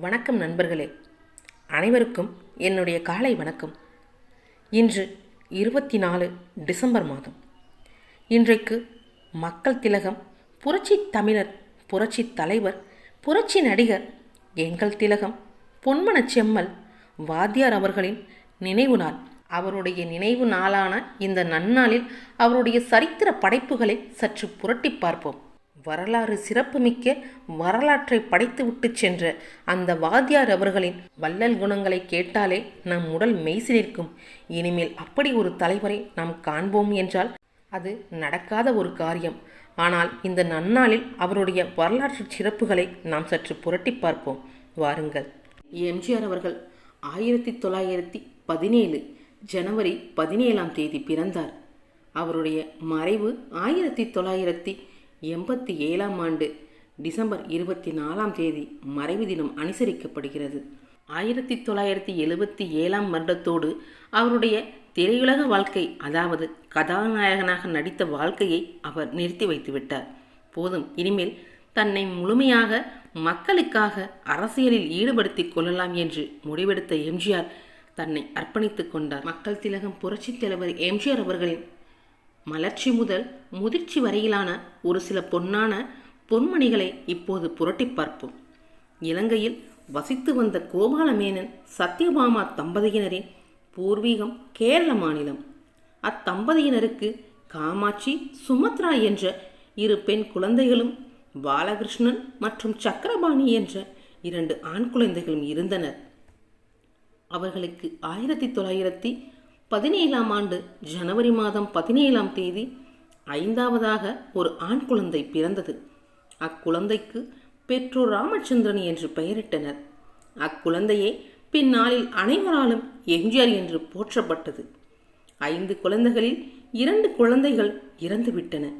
வணக்கம் நண்பர்களே. அனைவருக்கும் என்னுடைய காலை வணக்கம். இன்று இருபத்தி நாலு டிசம்பர் மாதம். இன்றைக்கு மக்கள் திலகம் புரட்சி தமிழர் புரட்சி தலைவர் புரட்சி நடிகர் எங்கள் திலகம் பொன்மன செம்மல் வாத்தியார் அவர்களின் நினைவு நாள். அவருடைய நினைவு நாளான இந்த நன்னாளில் அவருடைய சரித்திர படைப்புகளை சற்று புரட்டி பார்ப்போம். வரலாறு சிறப்புமிக்க வரலாற்றை படைத்துவிட்டு சென்ற அந்த வாத்தியார் அவர்களின் வள்ளல் குணங்களை கேட்டாலே நம் உடல் மெய்சிலிருக்கும். இனிமேல் அப்படி ஒரு தலைவரை நாம் காண்போம் என்றால் அது நடக்காத ஒரு காரியம். ஆனால் இந்த நன்னாளில் அவருடைய வரலாற்று சிறப்புகளை நாம் சற்று புரட்டி பார்ப்போம். வாருங்கள். எம்ஜிஆர் அவர்கள் ஆயிரத்தி தொள்ளாயிரத்தி பதினேழு ஜனவரி பதினேழாம் தேதி பிறந்தார். அவருடைய மறைவு ஆயிரத்தி தொள்ளாயிரத்தி எண்பத்தி ஏழாம் ஆண்டு டிசம்பர் இருபத்தி நாலாம் தேதி மறைவு தினம் அனுசரிக்கப்படுகிறது. ஆயிரத்தி தொள்ளாயிரத்தி எழுபத்தி ஏழாம் வருடத்தோடு அவருடைய திரையுலக வாழ்க்கை அதாவது கதாநாயகனாக நடித்த வாழ்க்கையை அவர் நிறுத்தி வைத்துவிட்டார் போதும் இனிமேல் தன்னை முழுமையாக மக்களுக்காக அரசியலில் ஈடுபடுத்திக் கொள்ளலாம் என்று முடிவெடுத்த எம்ஜிஆர் தன்னை அர்ப்பணித்துக் கொண்டார். மக்கள் திலகம் புரட்சித் தலைவர் எம்ஜிஆர் அவர்களின் மலர்ச்சி முதல் முதிர்ச்சி வரையிலான ஒரு சில பொன்னான பொன்மணிகளை இப்போது புரட்டி பார்ப்போம். இலங்கையில் வசித்து வந்த கோபாலமேனன் சத்யபாமா தம்பதியினரின் பூர்வீகம் கேரள மாநிலம். அத்தம்பதியினருக்கு காமாட்சி சுமத்ரா என்ற இரு பெண் குழந்தைகளும் பாலகிருஷ்ணன் மற்றும் சக்கரபாணி என்ற இரண்டு ஆண் குழந்தைகளும் இருந்தனர். அவர்களுக்கு ஆயிரத்தி தொள்ளாயிரத்தி பதினேழாம் ஆண்டு ஜனவரி மாதம் பதினேழாம் தேதி ஐந்தாவதாக ஒரு ஆண் குழந்தை பிறந்தது. அக்குழந்தைக்கு பெற்றோர் ராமச்சந்திரன் என்று பெயரிட்டனர். அக்குழந்தையே பின்னாளில் அனைவராலும் எம்ஜிஆர் என்று போற்றப்பட்டது. ஐந்து குழந்தைகளில் இரண்டு குழந்தைகள் இறந்துவிட்டன.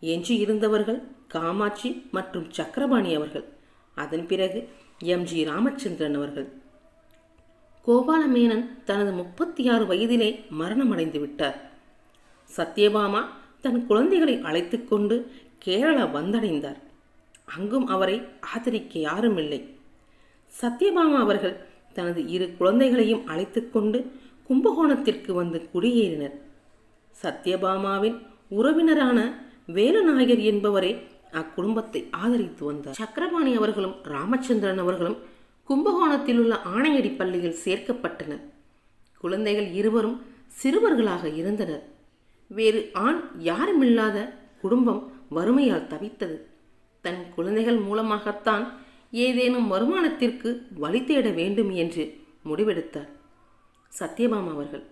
எஞ்சி இருந்தவர்கள் காமாட்சி மற்றும் சக்கரபாணி அவர்கள். அதன் பிறகு எம்ஜி ராமச்சந்திரன் அவர்கள். கோபாலமேனன் தனது முப்பத்தி ஆறு வயதிலே மரணமடைந்து விட்டார். சத்யபாமா தன் குழந்தைகளை அழைத்து கொண்டு கேரளா வந்தடைந்தார். அங்கும் அவரை ஆதரிக்க யாரும் இல்லை சத்யபாமா அவர்கள் தனது இரு குழந்தைகளையும் அழைத்து கொண்டு கும்பகோணத்திற்கு வந்து குடியேறினர். சத்யபாமாவின் உறவினரான வேலுநாயகர் என்பவரே அக்குடும்பத்தை ஆதரித்து வந்தார். சக்கரபாணி அவர்களும் ராமச்சந்திரன் அவர்களும் கும்பகோணத்தில் உள்ள ஆணையடி பள்ளியில் சேர்க்கப்பட்டனர் குழந்தைகள் இருவரும் சிறுவர்களாக இருந்தனர். வேறு ஆண் யாருமில்லாத குடும்பம் வறுமையால் தவித்தது. தன் குழந்தைகள் மூலமாகத்தான் ஏதேனும் வருமானத்திற்கு வழி தேட வேண்டும் என்று முடிவெடுத்தார். சத்யபாமா அவர்கள்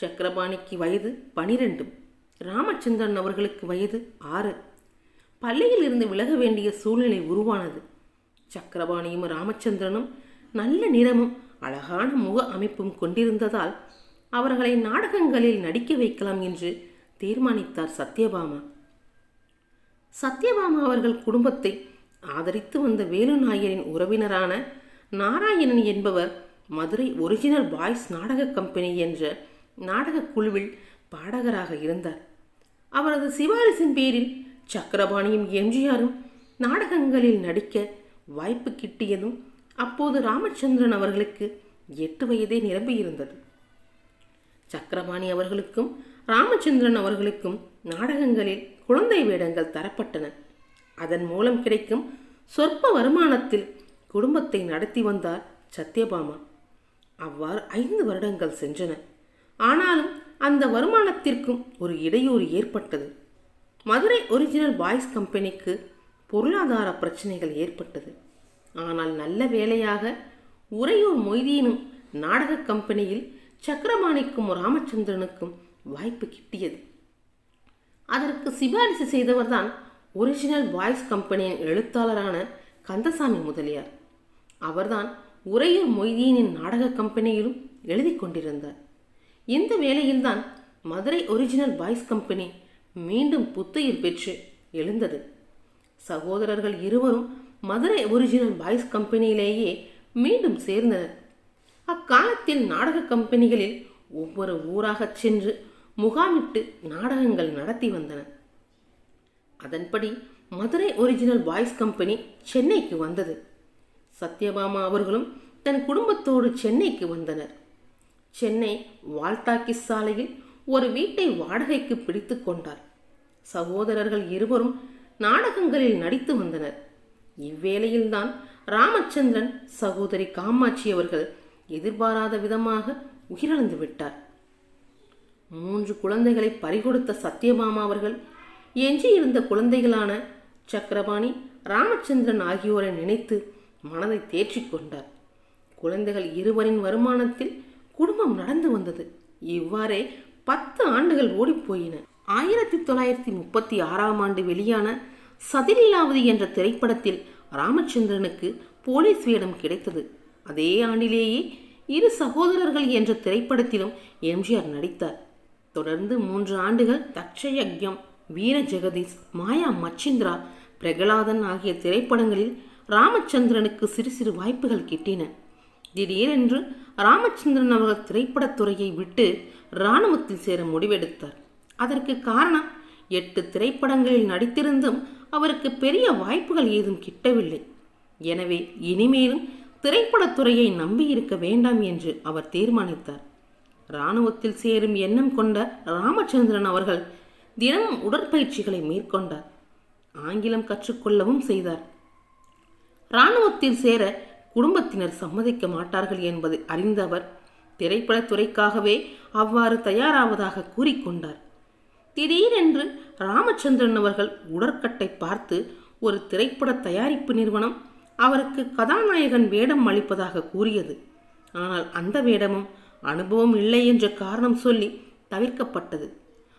சக்கரபாணிக்கு வயது பனிரெண்டும் ராமச்சந்திரன் அவர்களுக்கு வயது ஆறு. பள்ளியில் இருந்து விலக வேண்டிய சூழ்நிலை உருவானது. சக்கரபாணியும் ராமச்சந்திரனும் நல்ல நிறமும் அழகான முக அமைப்பும் கொண்டிருந்ததால் அவர்களை நாடகங்களில் நடிக்க வைக்கலாம் என்று தீர்மானித்தார் சத்யபாமா. சத்யபாமா அவர்கள் குடும்பத்தை ஆதரித்து வந்த வேலு நாயரின் உறவினரான நாராயணன் என்பவர் மதுரை ஒரிஜினல் பாய்ஸ் நாடக கம்பெனி என்ற நாடகக் குழுவில் பாடகராக இருந்தார். அவரது சிபாரிசின் பேரில் சக்கரபாணியும் எம்ஜிஆரும் நாடகங்களில் நடிக்க வாய்ப்பு கிட்டியதும் அப்போது ராமச்சந்திரன் அவர்களுக்கு எட்டு வயதே நிரம்பியிருந்தது. சக்கரபாணி அவர்களுக்கும் ராமச்சந்திரன் அவர்களுக்கும் நாடகங்களில் குழந்தை வேடங்கள் தரப்பட்டன. அதன் மூலம் கிடைக்கும் சொற்ப வருமானத்தில் குடும்பத்தை நடத்தி வந்தார் சத்யபாமா. அவ்வாறு ஐந்து வருடங்கள் சென்றன. ஆனாலும் அந்த வருமானத்திற்கும் ஒரு இடையூறு ஏற்பட்டது. மதுரை ஒரிஜினல் பாய்ஸ் கம்பெனிக்கு பொருளாதார பிரச்சனைகள் ஏற்பட்டது. ஆனால் நல்ல வேலையாக உறையூர் மொய்தீனும் நாடக கம்பெனியில் சக்கரபாணிக்கும் ராமச்சந்திரனுக்கும் வாய்ப்பு கிட்டியது. அதற்கு சிபாரிசு செய்தவர்தான் ஒரிஜினல் பாய்ஸ் கம்பெனியின் எழுத்தாளரான கந்தசாமி முதலியார். அவர்தான் உறையூர் மொய்தீனின் நாடக கம்பெனியிலும் எழுதி கொண்டிருந்தார். இந்த வேளையில்தான் மதுரை ஒரிஜினல் பாய்ஸ் கம்பெனி மீண்டும் புத்துயிர் பெற்று எழுந்தது. சகோதரர்கள் இருவரும் மதுரை ஒரிஜினல் பாய்ஸ் கம்பெனியிலேயே மீண்டும் சேர்ந்தனர். அக்காலத்தில் நாடக கம்பெனிகளில் ஒவ்வொரு ஊராகச் சென்று முகாமிட்டு நாடகங்கள் நடத்தி வந்தன அதன்படி மதுரை ஒரிஜினல் பாய்ஸ் கம்பெனி சென்னைக்கு வந்தது. சத்யபாமா அவர்களும் தன் குடும்பத்தோடு சென்னைக்கு வந்தனர். சென்னை வால்தாக்கி சாலையில் ஒரு வீட்டை வாடகைக்கு பிடித்து கொண்டார். சகோதரர்கள் இருவரும் நாடகங்களில் நடித்து வந்தனர். இவ்வேளையில்தான் ராமச்சந்திரன் சகோதரி காமாட்சி அவர்கள் எதிர்பாராத விதமாக உயிரிழந்து விட்டார். மூன்று குழந்தைகளை பறிகொடுத்த சத்யபாமா அவர்கள் எஞ்சியிருந்த குழந்தைகளான சக்கரபாணி ராமச்சந்திரன் ஆகியோரை நினைத்து மனதை தேற்றிக் கொண்டார். குழந்தைகள் இருவரின் வருமானத்தில் குடும்பம் நடந்து வந்தது. இவ்வாறே பத்து ஆண்டுகள் ஓடிப்போயின. ஆயிரத்தி தொள்ளாயிரத்தி முப்பத்தி ஆறாம் ஆண்டு வெளியான சதிலீலாவதி என்ற திரைப்படத்தில் ராமச்சந்திரனுக்கு போலீஸ் வேடம் கிடைத்தது. அதே ஆண்டிலேயே இரு சகோதரர்கள் என்ற திரைப்படத்திலும் எம்ஜிஆர் நடித்தார். தொடர்ந்து மூன்று ஆண்டுகள் தட்சயக்யம் வீர ஜெகதீஷ் மாயா மச்சிந்திரா பிரகலாதன் ஆகிய திரைப்படங்களில் ராமச்சந்திரனுக்கு சிறு சிறு வாய்ப்புகள் கிட்டின. திடீரென்று ராமச்சந்திரன் அவர்கள் திரைப்படத்துறையை விட்டு இராணுவத்தில் சேர முடிவெடுத்தார். அதற்கு காரணம் எட்டு திரைப்படங்களில் நடித்திருந்தும் அவருக்கு பெரிய வாய்ப்புகள் ஏதும் கிட்டவில்லை. எனவே இனிமேலும் திரைப்படத்துறையை நம்பியிருக்க வேண்டாம் என்று அவர் தீர்மானித்தார். இராணுவத்தில் சேரும் எண்ணம் கொண்ட ராமச்சந்திரன் அவர்கள் தினமும் உடற்பயிற்சிகளை மேற்கொண்டார். ஆங்கிலம் கற்றுக்கொள்ளவும் செய்தார். இராணுவத்தில் சேர குடும்பத்தினர் சம்மதிக்க மாட்டார்கள் என்பதை அறிந்த அவர் திரைப்படத்துறைக்காகவே அவ்வாறு தயாராவதாக கூறிக்கொண்டார். திடீரென்று ராமச்சந்திரன் அவர்கள் உடற்கட்டை பார்த்து ஒரு திரைப்பட தயாரிப்பு நிறுவனம் அவருக்கு கதாநாயகன் வேடம் அளிப்பதாக கூறியது. ஆனால் அந்த வேடமும் அனுபவம் இல்லை என்ற காரணம் சொல்லி தவிர்க்கப்பட்டது.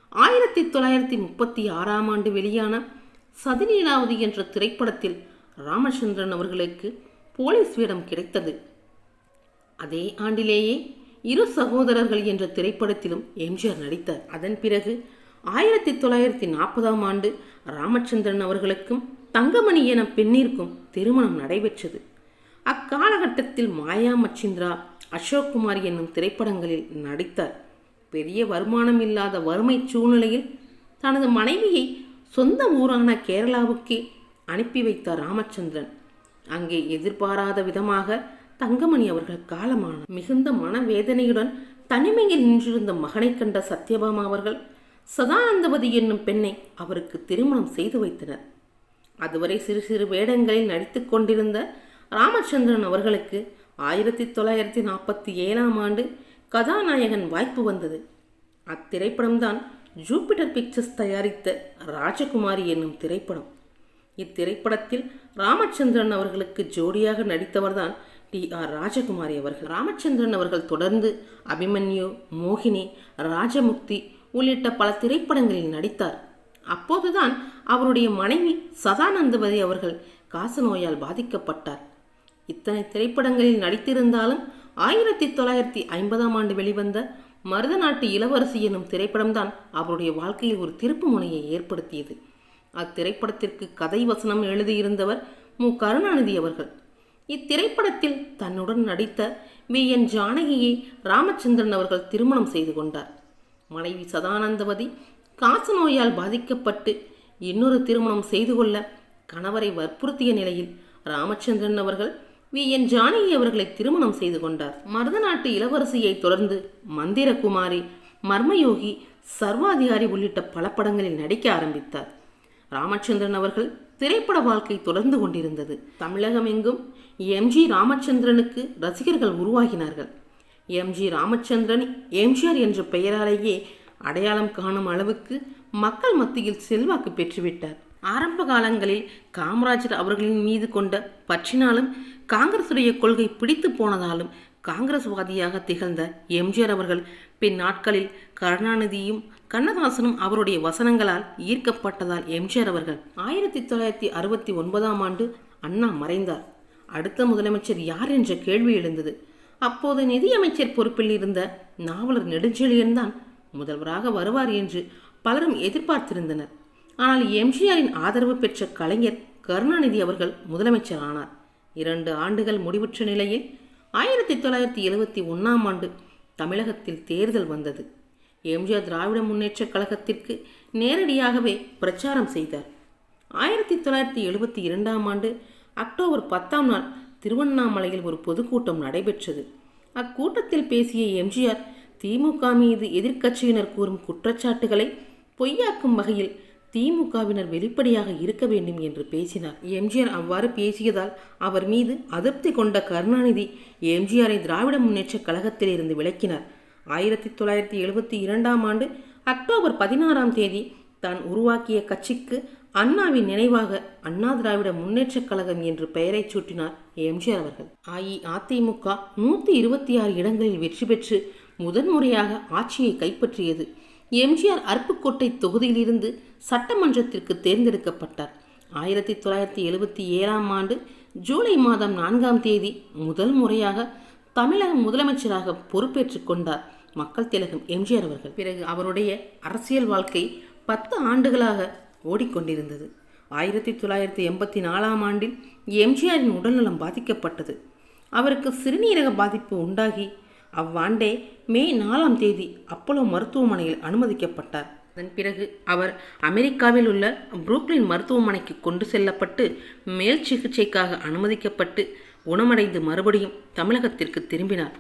ஆயிரத்தி தொள்ளாயிரத்தி முப்பத்தி ஆறாம் ஆண்டு வெளியான சதிநீலாவதி என்ற திரைப்படத்தில் ராமச்சந்திரன் அவர்களுக்கு போலீஸ் வேடம் கிடைத்தது. அதே ஆண்டிலேயே இரு சகோதரர்கள் என்ற திரைப்படத்திலும் எம்ஜிஆர் நடித்தார். அதன் பிறகு ஆயிரத்தி தொள்ளாயிரத்தி நாற்பதாம் ஆண்டு ராமச்சந்திரன் அவர்களுக்கும் தங்கமணி என பெண்ணிற்கும் திருமணம் நடைபெற்றது. அக்காலகட்டத்தில் மாயா மச்சிந்திரா அசோக்குமார் என்னும் திரைப்படங்களில் நடித்தார். பெரிய வருமானம் இல்லாத வறுமை சூழ்நிலையில் தனது மனைவியை சொந்த ஊரான கேரளாவுக்கே அனுப்பி வைத்தார் ராமச்சந்திரன். அங்கே எதிர்பாராத விதமாக தங்கமணி அவர்கள் காலமான மிகுந்த மனவேதனையுடன் தனிமையில் நின்றிருந்த மகனை கண்ட சத்யபாமா அவர்கள் சதானந்தவதி என்னும் பெண்ணை அவருக்கு திருமணம் செய்து வைத்தனர். அதுவரை சிறு சிறு வேடங்களில் நடித்து கொண்டிருந்த ராமச்சந்திரன் அவர்களுக்கு ஆயிரத்தி தொள்ளாயிரத்தி நாற்பத்தி ஏழாம் ஆண்டு கதாநாயகன் வாய்ப்பு வந்தது. அத்திரைப்படம்தான் ஜூபிட்டர் பிக்சர்ஸ் தயாரித்த ராஜகுமாரி என்னும் திரைப்படம். இத்திரைப்படத்தில் ராமச்சந்திரன் அவர்களுக்கு ஜோடியாக நடித்தவர்தான் டி ஆர் ராஜகுமாரி அவர்கள். ராமச்சந்திரன் அவர்கள் தொடர்ந்து அபிமன்யு மோகினி ராஜமுக்தி உள்ளிட்ட பல திரைப்படங்களில் நடித்தார். அப்போதுதான் அவருடைய மனைவி சதானந்தவதி அவர்கள் காசநோயால் பாதிக்கப்பட்டார். இத்தனை திரைப்படங்களில் நடித்திருந்தாலும் ஆயிரத்தி தொள்ளாயிரத்தி ஐம்பதாம் ஆண்டு வெளிவந்த மருதநாட்டு இளவரசி எனும் திரைப்படம்தான் அவருடைய வாழ்க்கையில் ஒரு திருப்பு முனையை ஏற்படுத்தியது. அத்திரைப்படத்திற்கு கதை வசனம் எழுதியிருந்தவர் மு. கருணாநிதி அவர்கள். இத்திரைப்படத்தில் தன்னுடன் நடித்த வி. என். ஜானகியை ராமச்சந்திரன் அவர்கள் திருமணம் செய்து கொண்டார். மனைவி சதானந்தவதி காசநோயால் பாதிக்கப்பட்டு இன்னொரு திருமணம் செய்து கொள்ள கணவரை வற்புறுத்திய நிலையில் ராமச்சந்திரன் அவர்கள் வி. என். ஜானகி அவர்களை திருமணம் செய்து கொண்டார். மருதநாட்டு இளவரசியை தொடர்ந்து மந்திரகுமாரி மர்மயோகி சர்வாதிகாரி உள்ளிட்ட பல படங்களில் நடிக்க ஆரம்பித்தார். ராமச்சந்திரன் அவர்கள் திரைப்பட வாழ்க்கை தொடர்ந்து கொண்டிருந்தது. தமிழகம் எங்கும் எம்ஜி ராமச்சந்திரனுக்கு ரசிகர்கள் உருவாகினார்கள். எம்ஜி ராமச்சந்திரன் எம்ஜிஆர் என்ற பெயராலேயே அடையாளம் காணும் அளவுக்கு மக்கள் மத்தியில் செல்வாக்கு பெற்றுவிட்டார். ஆரம்ப காலங்களில் காமராஜர் அவர்களின் மீது கொண்ட பற்றினாலும் காங்கிரசுடைய கொள்கை பிடித்து போனதாலும் காங்கிரஸ்வாதியாக திகழ்ந்த எம்ஜிஆர் அவர்கள் பின் நாட்களில் கருணாநிதியும் கண்ணதாசனும் அவருடைய வசனங்களால் ஈர்க்கப்பட்டதால் எம்ஜிஆர் அவர்கள் ஆயிரத்தி தொள்ளாயிரத்தி அறுபத்தி ஒன்பதாம் ஆண்டு அண்ணா மறைந்தார். அடுத்த முதலமைச்சர் யார் என்ற கேள்வி எழுந்தது. அப்போது நிதியமைச்சர் பொறுப்பில் இருந்த நாவலர் நெடுஞ்செழியன் தான் முதல்வராக வருவார் என்று பலரும் எதிர்பார்த்திருந்தனர். ஆனால் எம்ஜிஆரின் ஆதரவு பெற்ற கலைஞர் கருணாநிதி அவர்கள் முதலமைச்சர் ஆனார் இரண்டு ஆண்டுகள் முடிவுற்ற நிலையில் ஆயிரத்தி தொள்ளாயிரத்தி எழுபத்தி ஒன்றாம் ஆண்டு தமிழகத்தில் தேர்தல் வந்தது. எம்ஜிஆர் திராவிட முன்னேற்றக் கழகத்திற்கு நேரடியாகவே பிரச்சாரம் செய்தார். ஆயிரத்தி தொள்ளாயிரத்தி எழுபத்தி இரண்டாம் ஆண்டு அக்டோபர் பத்தாம் நாள் திருவண்ணாமலையில் ஒரு பொதுக்கூட்டம் நடைபெற்றது. அக்கூட்டத்தில் பேசிய எம்ஜிஆர் திமுக மீது எதிர்க்கட்சியினர் கூறும் குற்றச்சாட்டுகளை பொய்யாக்கும் வகையில் திமுகவினர் வெளிப்படையாக இருக்க வேண்டும் என்று பேசினார். எம்ஜிஆர் அவ்வாறு பேசியதால் அவர் மீது அதிருப்தி கொண்ட கருணாநிதி எம்ஜிஆரை திராவிட முன்னேற்ற கழகத்தில் இருந்து விலக்கினார். ஆயிரத்தி தொள்ளாயிரத்தி எழுபத்தி இரண்டாம் ஆண்டு அக்டோபர் பதினாறாம் தேதி தான் உருவாக்கிய கட்சிக்கு அண்ணாவின் நினைவாக அண்ணா திராவிட முன்னேற்றக் கழகம் என்று பெயரைச் சூட்டினார் எம்ஜிஆர் அவர்கள். அஇஅதிமுக நூற்றி இருபத்தி ஆறு இடங்களில் வெற்றி பெற்று முதன்முறையாக ஆட்சியை கைப்பற்றியது. எம்ஜிஆர் அருப்புக்கோட்டை தொகுதியிலிருந்து சட்டமன்றத்திற்கு தேர்ந்தெடுக்கப்பட்டார். ஆயிரத்தி தொள்ளாயிரத்தி எழுபத்தி ஏழாம் ஆண்டு ஜூலை மாதம் நான்காம் தேதி முதல் முறையாக தமிழக முதலமைச்சராக பொறுப்பேற்றுக் கொண்டார் மக்கள் திலகம் எம்ஜிஆர் அவர்கள். பிறகு அவருடைய அரசியல் வாழ்க்கை பத்து ஆண்டுகளாக ஓடிக்கொண்டிருந்தது. ஆயிரத்தி தொள்ளாயிரத்தி எண்பத்தி நாலாம் ஆண்டில் எம்ஜிஆரின் உடல்நலம் பாதிக்கப்பட்டது. அவருக்கு சிறுநீரக பாதிப்பு உண்டாகி அவ்வாண்டே மே நாலாம் தேதி அப்போலோ மருத்துவமனையில் அனுமதிக்கப்பட்டார். அதன் பிறகு அவர் அமெரிக்காவில் உள்ள புரூக்லின் மருத்துவமனைக்கு கொண்டு செல்லப்பட்டு மேல் சிகிச்சைக்காக அனுமதிக்கப்பட்டு குணமடைந்து மறுபடியும் தமிழகத்திற்கு திரும்பினார்.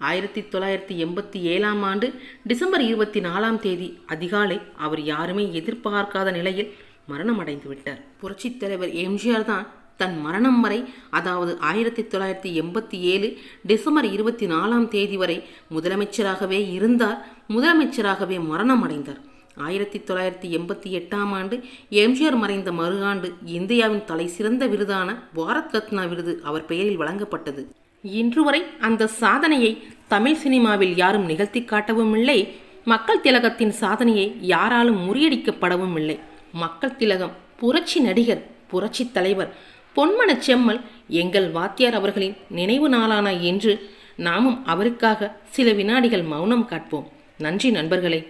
ஆயிரத்தி தொள்ளாயிரத்தி எண்பத்தி ஏழாம் ஆண்டு டிசம்பர் இருபத்தி நாலாம் தேதி அதிகாலை அவர் யாருமே எதிர்பார்க்காத நிலையில் மரணமடைந்து விட்டார் புரட்சித் தலைவர் எம்ஜிஆர் தான் தன் மரணம் வரை அதாவது ஆயிரத்தி தொள்ளாயிரத்தி எண்பத்தி ஏழு டிசம்பர் இருபத்தி நாலாம் தேதி வரை முதலமைச்சராகவே இருந்தார் முதலமைச்சராகவே மரணம் அடைந்தார் ஆயிரத்தி தொள்ளாயிரத்தி எண்பத்தி எட்டாம் ஆண்டு எம்ஜிஆர் மறைந்த மறு ஆண்டு இந்தியாவின் தலை சிறந்த விருதான பாரத் ரத்னா விருது அவர் பெயரில் வழங்கப்பட்டது. இன்று வரை அந்த சாதனையை தமிழ் சினிமாவில் யாரும் நிகழ்த்தி காட்டவும் இல்லை மக்கள் திலகத்தின் சாதனையை யாராலும் முறியடிக்கப்படவும் இல்லை மக்கள் திலகம் புரட்சி நடிகர் புரட்சி தலைவர் பொன்மன செம்மல் எங்கள் வாத்தியார் அவர்களின் நினைவு நாளான என்று நாமும் அவருக்காக சில வினாடிகள் மௌனம் காட்போம். நன்றி நண்பர்களே.